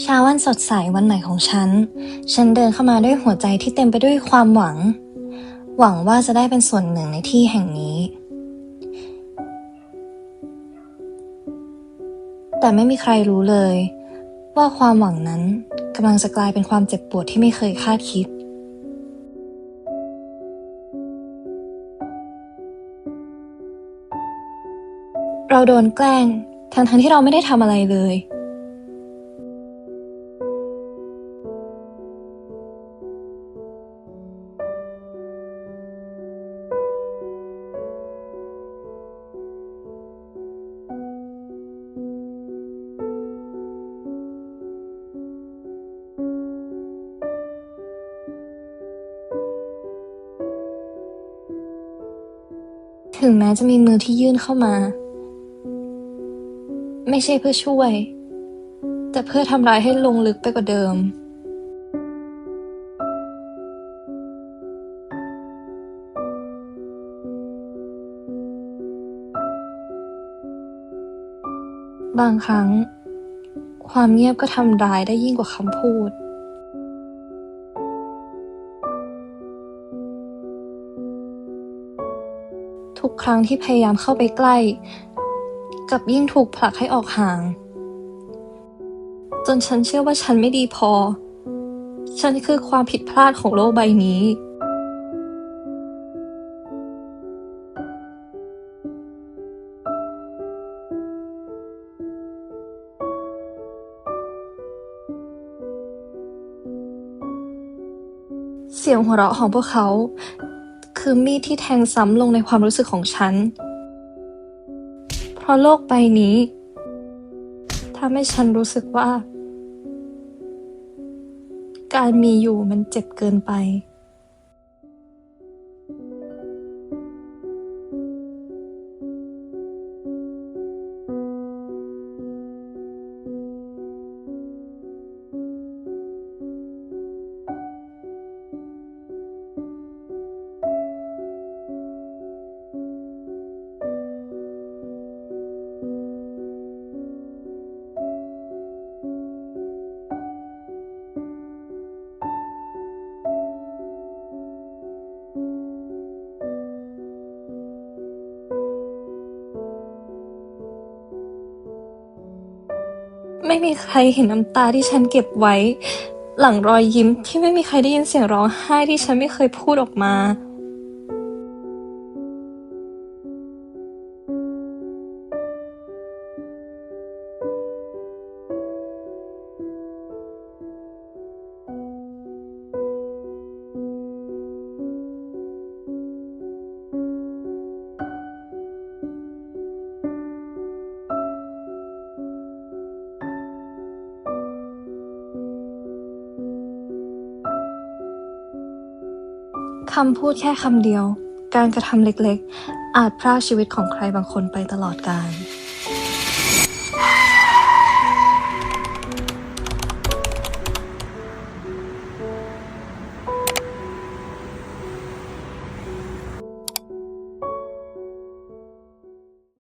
เช้าวันสดใสวันใหม่ของฉัน ฉันเดินเข้ามาด้วยหัวใจที่เต็มไปด้วยความหวัง หวังว่าจะได้เป็นส่วนหนึ่งในที่แห่งนี้ แต่ไม่มีใครรู้เลย ว่าความหวังนั้นกำลังจะกลายเป็นความเจ็บปวดที่ไม่เคยคาดคิด เราโดนแกล้งทั้งๆที่เราไม่ได้ทำอะไรเลย ถึงแม้จะมีมือที่ยื่นเข้ามา ไม่ใช่เพื่อช่วย แต่เพื่อทำร้ายให้ลงลึกไปกว่าเดิม บางครั้ง ความเงียบก็ทำร้ายได้ยิ่งกว่าคำพูด ทุกครั้งที่พยายามเข้าไปใกล้ กับยิ่งถูกผลักให้ออกห่าง จนฉันเชื่อว่าฉันไม่ดีพอ ฉันคือความผิดพลาดของโลกใบนี้เสียงหัวเราะของพวกเขา คือมีดที่แทงซ้ำลงในความรู้สึกของฉัน เพราะโลกใบนี้ทำให้ฉันรู้สึกว่า การมีอยู่มันเจ็บเกินไป ไม่มีใครเห็นน้ำตาที่ฉันเก็บไว้ หลังรอยยิ้มที่ไม่มีใครได้ยินเสียงร้องไห้ที่ฉันไม่เคยพูดออกมา คำพูดแค่คำเดียว การกระทำเล็กๆ อาจพรากชีวิตของใครบางคนไปตลอดกาล